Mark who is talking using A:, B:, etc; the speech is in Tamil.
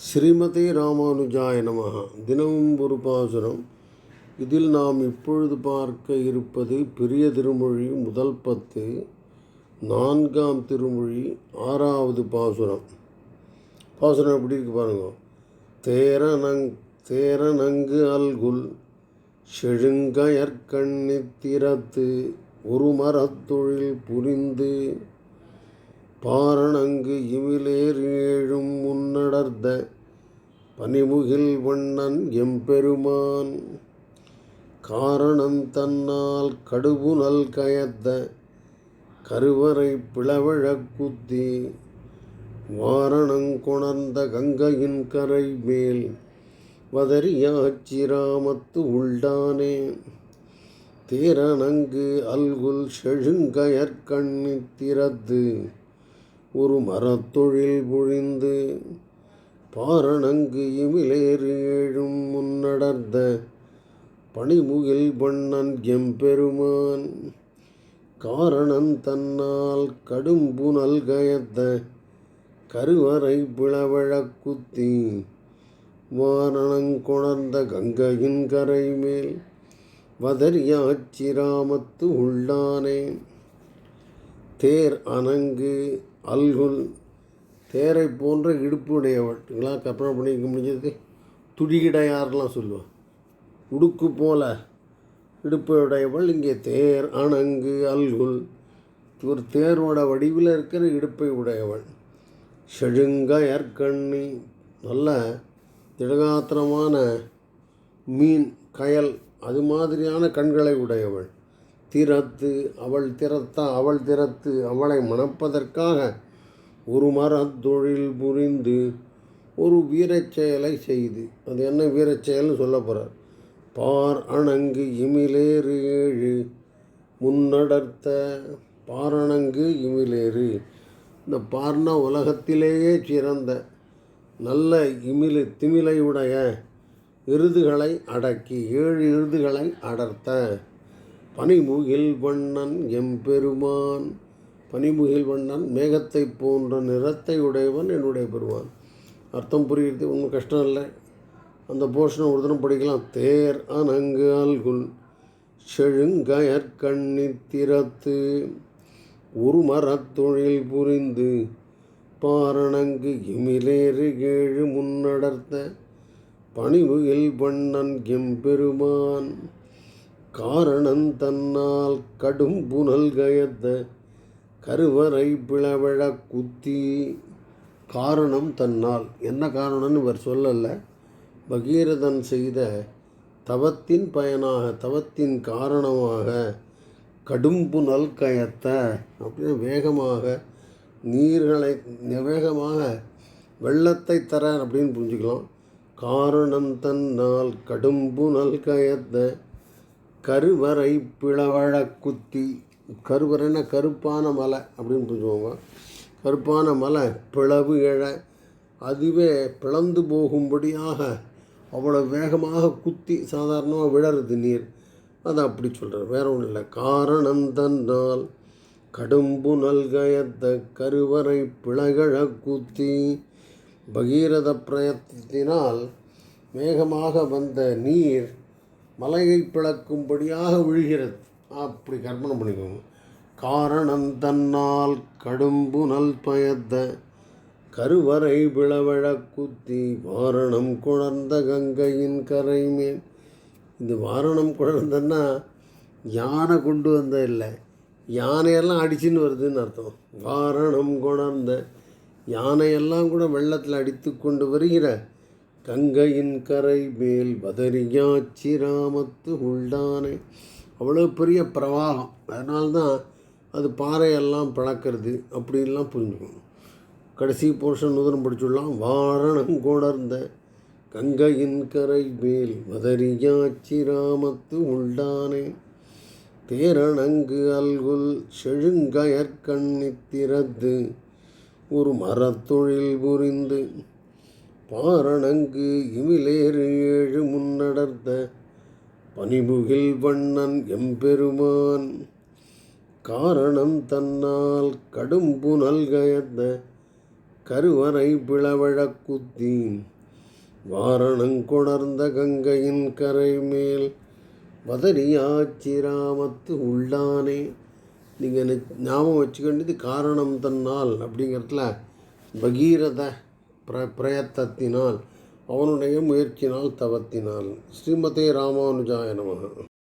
A: ஸ்ரீமதி ராமானுஜாய நமக தினமும் ஒரு பாசுரம். இதில் நாம் இப்பொழுது பார்க்க இருப்பது பெரிய திருமொழி முதல் பத்து நான்காம் திருமொழி ஆறாவது பாசுரம். பாசுரம் எப்படி இருக்கு பாருங்க. தேரனங் தேரனங்கு அல்குல் செழுங்கயற்கண்ணித்திரத்து ஒரு மரத்தொழில் புரிந்து பாரணங்கு இமிலேர் ஏழும் முன்னடர்ந்த பனிமுகில் வண்ணன் எம்பெருமான். காரணம் தன்னால் கடுபுனல் கயத்த கருவறை பிளவழக் குத்தி வாரணங்கொணர்ந்த கங்கையின் கரை மேல் வதரியாச்சிராமத்து உள்டானே. தேரனங்கு அல்குல் செழுங்கயற்கண்ணித்திரத்து ஒரு மரத்தொழில் பொழிந்து பாரணங்கு இமிலேறு ஏழும் முன்னடர்ந்த பணிமுகில் பண்ணன் எம்பெருமான். காரணம் தன்னால் கடும்புனல் கயத்த கருவறை பிளவழக்குத்தி வாரணங்கொணர்ந்த கங்கையின் கரை மேல் வதரியாச்சிராமத்து உள்ளானே. தேர் அணங்கு அல்குல் தேரை போன்ற இடுப்பு உடையவர்களாம் கற்பனை பண்ணிக்க முடிஞ்சது. துடிகிடையார்லாம் சொல்லுவாள் உடுக்கு போல இடுப்பையுடையவள் இங்கே தேர் அணங்கு அல்குல். ஒரு தேரோட வடிவில் இருக்கிற இடுப்பை உடையவள். செழுங்கயற்கண்ணி நல்ல திடகாத்திரமான மீன் கயல் அது மாதிரியான கண்களை உடையவள். திறத்து அவள் திறத்தா அவள் திறத்து அவளை மணப்பதற்காக ஒரு மரத்தொழில் புரிந்து ஒரு வீரச் செயலை செய்து. அது என்ன வீரச் செயல்னு சொல்ல போகிறார் பார் அணங்கு இமிலேறு ஏழு முன்னடர்த்த பாரணங்கு இமிலேறு. இந்த பார்னா உலகத்திலேயே சிறந்த நல்ல இமிலு திமிலையுடைய எருதுகளை அடக்கி ஏழு எருதுகளை அடர்த்த. பனிமுகில் வண்ணன் எம்பெருமான் பனிமுகில் வண்ணன் மேகத்தை போன்ற நிறத்தை உடையவன் என்னுடைய பெறுவான் அர்த்தம் புரிகிறது? ஒன்றும் கஷ்டம் இல்லை. அந்த போஷணம் ஒரு தினம் படிக்கலாம். தேர் அனங்கு அல்குல் செழுங்கயற்கண்ணி திறத்து ஒரு மரத்தொழில் புரிந்து பாரணங்கு இமிலேறு கேழு முன்னடர்த்த பணிவுகில் பண்ணன் கெம்பெருமான் காரணந்தன்னால் கடும் புனல் கயத்த கருவறை பிளவழ குத்தி காரணம் தன்னால். என்ன காரணம்னு இவர் சொல்லலை. பகீரதன் செய்த தவத்தின் பயனாக தவத்தின் காரணமாக கடும்பு புனல் கயத்த அப்படின்னு வேகமாக நீர்களை வேகமாக வெள்ளத்தை தர அப்படின்னு புரிஞ்சுக்கலாம். காரணம் தன்னால் கடும்புனல் கயத்த கருவறை பிளவழ குத்தி கருவறைன்னா கருப்பான மலை அப்படின்னு புரிஞ்சுக்கோங்க. கருப்பான மலை பிளவு இழ. அதுவே பிளந்து போகும்படியாக அவ்வளோ வேகமாக குத்தி சாதாரணமாக விழருது நீர். அதை அப்படி சொல்கிறார் வேற ஒன்றும் இல்லை. காரணம் தன்னால் கடும்பு நல்கயத்த கருவறை பிளகழ குத்தி பகீரத பிரயத்தினால் வேகமாக வந்த நீர் மலையை பிளக்கும்படியாக விழுகிறது. அப்படி கற்பனை பண்ணிக்கோங்க. காரணம் தன்னால் கடும்பு நல் பயத்த கருவறை விளவழ குத்தி வாரணம் குழந்த கங்கையின் கரை மேல் இந்த வாரணம் குழந்தன்னா யானை கொண்டு வந்த இல்லை. யானையெல்லாம் அடிச்சுன்னு வருதுன்னு அர்த்தம். வாரணம் குணர்ந்த யானையெல்லாம் கூட வெள்ளத்தில் அடித்து கொண்டு வருகிற கங்கையின் கரை மேல் பதரியாச்சி ராமத்து உள்டானை அவ்வளோ பெரிய பிரவாகம். அதனால்தான் அது பாறையெல்லாம் பிளக்கிறது அப்படின்லாம் புரிஞ்சுக்கணும். கடைசி போர்ஷன் நூதனம் படிச்சுடலாம் வாரணம் கொணர்ந்த கங்கையின் கரை மேல் மதரியாச்சி ராமத்து உண்டானே. தேரணங்கு அல்குல் செழுங்கயற்கண்ணித்திறத்து ஒரு மரத்தொழில் புரிந்து. பாரணங்கு இமிலேறு ஏழு முன்னடர்த்த பனிமுகில் வண்ணன் எம்பெருமான். காரணம் தன்னால் கடும்புனல் கயந்த கருவறை பிளவழக் குத்தி வாரணங்கொணர்ந்த கங்கையின் கரை மேல் வதரியாச்சிராமத்து உள்ளானே. நீங்கள் ஞாபகம் வச்சுக்க காரணம் தன்னால் அப்படிங்கிறதுல பகீரத பிர பிரயத்தத்தினால். அவனுடைய முயற்சினால் தவத்தினால் ஸ்ரீமதே ராமானுஜாய நமக